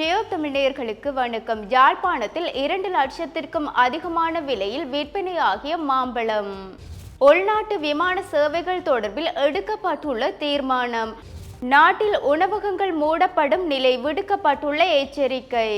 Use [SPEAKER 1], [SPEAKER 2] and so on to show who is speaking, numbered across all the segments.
[SPEAKER 1] ஜெயோ தமிழர்களுக்கு வணக்கம். யாழ்ப்பாணத்தில் இரண்டு லட்சத்திற்கும் அதிகமான விலையில் விற்பனையாகிய மாம்பழம். உள்நாட்டு விமான சேவைகள் தொடர்பில் எடுக்கப்பட்டுள்ள தீர்மானம். நாட்டில் உணவகங்கள் மூடப்படும் நிலை விடுக்கப்பட்டுள்ள எச்சரிக்கை.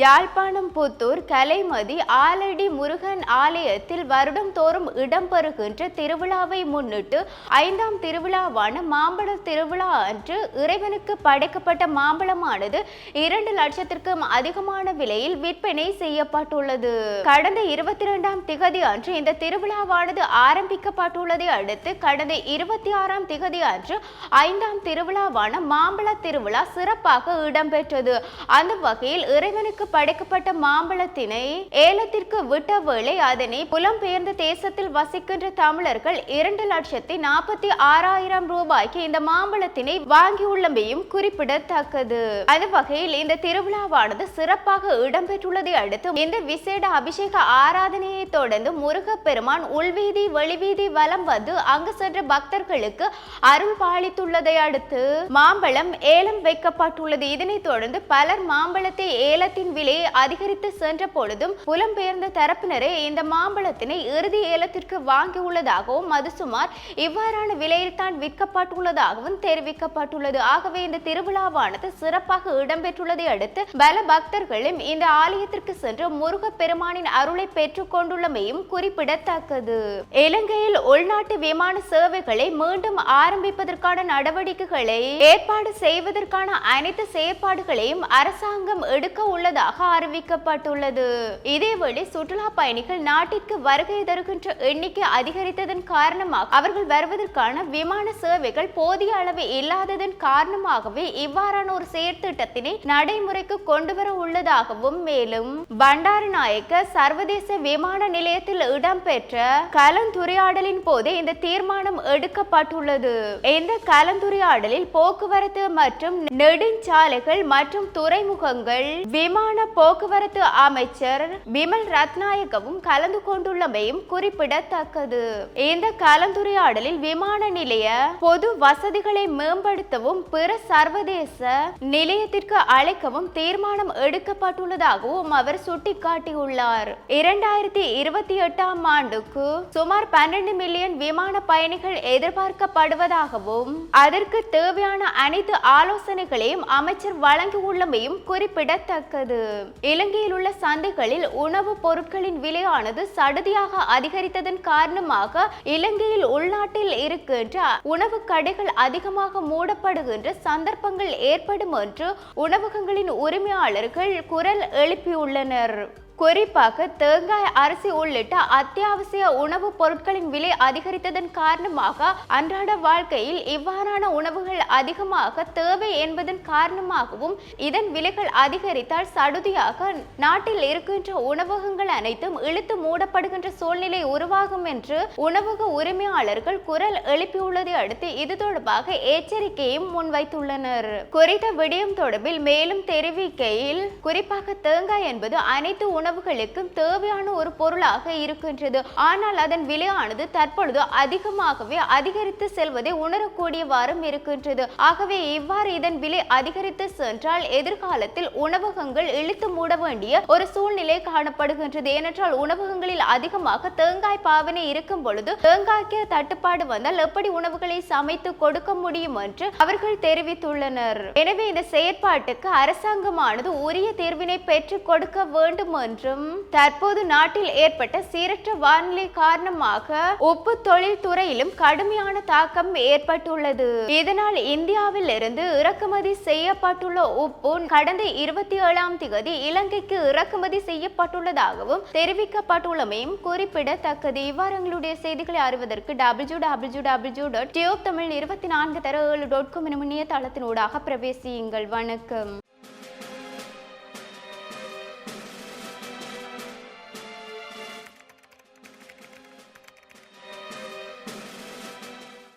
[SPEAKER 1] யாழ்ப்பாணம் புத்தூர் கலைமதி ஆலடி முருகன் ஆலயத்தில் வருடம் தோறும் இடம்பெறுகின்ற திருவிழாவை முன்னிட்டு ஐந்தாம் திருவிழாவான மாம்பழ திருவிழா அன்று இறைவனுக்கு படைக்கப்பட்ட மாம்பழமானது இரண்டு லட்சத்திற்கும் அதிகமான விலையில் விற்பனை செய்யப்பட்டுள்ளது. கடந்த இருபத்தி இரண்டாம் திகதி அன்று இந்த திருவிழாவானது ஆரம்பிக்கப்பட்டுள்ளதை அடுத்து கடந்த இருபத்தி ஆறாம் திகதி அன்று ஐந்தாம் திருவிழாவான மாம்பழ திருவிழா சிறப்பாக இடம்பெற்றது. அந்த வகையில் இறைவனுக்கு படைக்கப்பட்ட மாம்பழத்தினை ஏலத்திற்கு விட்ட வேளை அதனை புலம்பெயர்ந்த தேசத்தில் வசிக்கின்ற தமிழர்கள் இரண்டு லட்சத்தி நாற்பத்தி ஆறாயிரம் ரூபாய்க்கு இந்த மாம்பழத்தினை வாங்கியுள்ளமையும் குறிப்பிடத்தக்கது. அது வகையில் இந்த திருவிழாவானது சிறப்பாக இடம்பெற்றுள்ளதை அடுத்து இந்த விசேட அபிஷேக ஆராதனையை தொடர்ந்து முருகப்பெருமான் உள்வீதி வெளிவீதி வலம் வந்து அங்கு சென்ற பக்தர்களுக்கு அருள் பாலித்துள்ளதை அடுத்து மாம்பழம் ஏலம் வைக்கப்பட்டுள்ளது. இதனைத் தொடர்ந்து பலர் மாம்பழத்தை ஏலத்தின் விலை அதிகரித்து சென்ற பொழுதும் புலம்பெயர்ந்த தரப்பினரே இந்த மாம்பழத்தினை இறுதி ஏலத்திற்கு வாங்கியுள்ளதாகவும் அது சுமார் இவ்வாறான விலையில் தான் விற்கப்பட்டுள்ளதாகவும் தெரிவிக்கப்பட்டுள்ளது. ஆகவே இந்த திருவிழாவானது சிறப்பாக இடம்பெற்றுள்ளதை அடுத்து பல பக்தர்களும் இந்த ஆலயத்திற்கு சென்று முருகப்பெருமானின் அருளை பெற்றுக் கொண்டுள்ளமையும் குறிப்பிடத்தக்கது. இலங்கையில் உள்நாட்டு விமான சேவைகளை மீண்டும் ஆரம்பிப்பதற்கான நடவடிக்கைகளை ஏற்பாடு செய்வதற்கான அனைத்து செயற்பாடுகளையும் அரசாங்கம் எடுக்க உள்ளதாக அறிவிக்கப்பட்டுள்ளது. இதேவேளை சுற்றுலா பயணிகள் நாட்டிற்கு வருகை தருகின்ற எண்ணிக்கை அதிகரித்ததன் காரணமாக அவர்கள் வருவதற்கான விமான சேவைகள் போதிய அளவு இல்லாததன் காரணமாகவே இவ்வாறான ஒரு செயற்திட்டத்தினை நடைமுறைக்கு கொண்டு வர உள்ளதாகவும் மேலும் பண்டாரநாயக்க சர்வதேச விமான நிலையத்தில் இடம்பெற்ற கலந்துரையாடலின் போது இந்த தீர்மானம் எடுக்கப்பட்டுள்ளது. இந்த கலந்துரையாடலில் போக்குவரத்து மற்றும் நெடுஞ்சாலைகள் மற்றும் துறைமுகங்கள் விமான போக்குவரத்து அமைச்சர் பிமல் ரத்நாயகவும் கலந்து கொண்டுள்ளமையும் குறிப்பிடத்தக்கது. இந்த கலந்துரையாடலில் விமான நிலைய பொது வசதிகளை மேம்படுத்தவும் பிற சர்வதேச நிலையத்திற்கு அழைக்கவும் தீர்மானம் எடுக்கப்பட்டுள்ளதாகவும் அவர் சுட்டிக்காட்டியுள்ளார். இரண்டாயிரத்தி இருபத்தி எட்டாம் ஆண்டுக்கு சுமார் பன்னெண்டு மில்லியன் விமான பயணிகள் எதிர்பார்க்கப்படுவதாகவும் அதற்கு தேவையான அனைத்து ஆலோசனைகளையும் அமைச்சர் வழங்கியுள்ளமையும் குறிப்பிடத்தக்கது. இலங்கையில் உள்ள சந்தைகளில் உணவுப் பொருட்களின் விலையானது சடுதியாக அதிகரித்ததன் காரணமாக இலங்கையில் உள்நாட்டில் இருக்கின்ற உணவு கடைகள் அதிகமாக மூடப்படுகின்ற சந்தர்ப்பங்கள் ஏற்படும் என்று உணவகங்களின் உரிமையாளர்கள் குரல் எழுப்பியுள்ளனர். குறிப்பாக தேங்காய் அரிசி உள்ளிட்ட அத்தியாவசிய உணவுப் பொருட்களின் விலை அதிகரித்ததன் காரணமாக அன்றாட வாழ்க்கையில் இவ்வாறான உணவுகள் அதிகமாக தேவை என்பதன் காரணமாகவும் இதன் விலைகள் அதிகரித்தால் சடுதியாக நாட்டில் இருக்கின்ற உணவகங்கள் அனைத்தும் இழுத்து மூடப்படுகின்ற சூழ்நிலை உருவாகும் என்று உணவக உரிமையாளர்கள் குரல் எழுப்பியுள்ளதை அடுத்து இது தொடர்பாக எச்சரிக்கையும் முன்வைத்துள்ளனர். குறித்த விடயம் தொடர்பில் மேலும் தெரிவிக்கையில் குறிப்பாக தேங்காய் என்பது அனைத்து உணவு உணவுகளுக்கும் தேவையான ஒரு பொருளாக இருக்கின்றது. ஆனால் அதன் விலையானது தற்பொழுது அதிகமாகவே அதிகரித்து செல்வதை உணரக்கூடியவாறும் இருக்கின்றது. ஆகவே இவ்வாறு இதன் விலை அதிகரித்து சென்றால் எதிர்காலத்தில் உணவகங்கள் இழுத்து மூட வேண்டிய ஒரு சூழ்நிலை காணப்படுகின்றது. ஏனென்றால் உணவகங்களில் அதிகமாக தேங்காய் பாவனை இருக்கும் பொழுது தேங்காய்க்கு தட்டுப்பாடு வந்தால் எப்படி உணவுகளை சமைத்து கொடுக்க முடியும் என்று அவர்கள் தெரிவித்துள்ளனர். எனவே இந்த செயற்பாட்டுக்கு அரசாங்கமானது உரிய தீர்வினை பெற்றுக் கொடுக்க வேண்டும் என்று என்றும் தற்போது நாட்டில் ஏற்பட்ட சீரற்ற வானிலை காரணமாக உப்பு தொழில்துறையிலும் கடுமையான தாக்கம் ஏற்பட்டுள்ளது. இதனால் இந்தியாவில் இருந்து இறக்குமதி செய்யப்பட்டுள்ள உப்பு கடந்த இருபத்தி ஏழாம் திகதி இலங்கைக்கு இறக்குமதி செய்யப்பட்டுள்ளதாகவும் தெரிவிக்கப்பட்டுள்ளமையும் குறிப்பிடத்தக்கது. இவ்வாறு எங்களுடைய செய்திகளை அறிவதற்கு W W W dot tube Tamil இருபத்தி நான்கு தர ஏழு டாட் காம் எனும் இணையதளத்தினூடாக பிரவேசியுங்கள். வணக்கம்.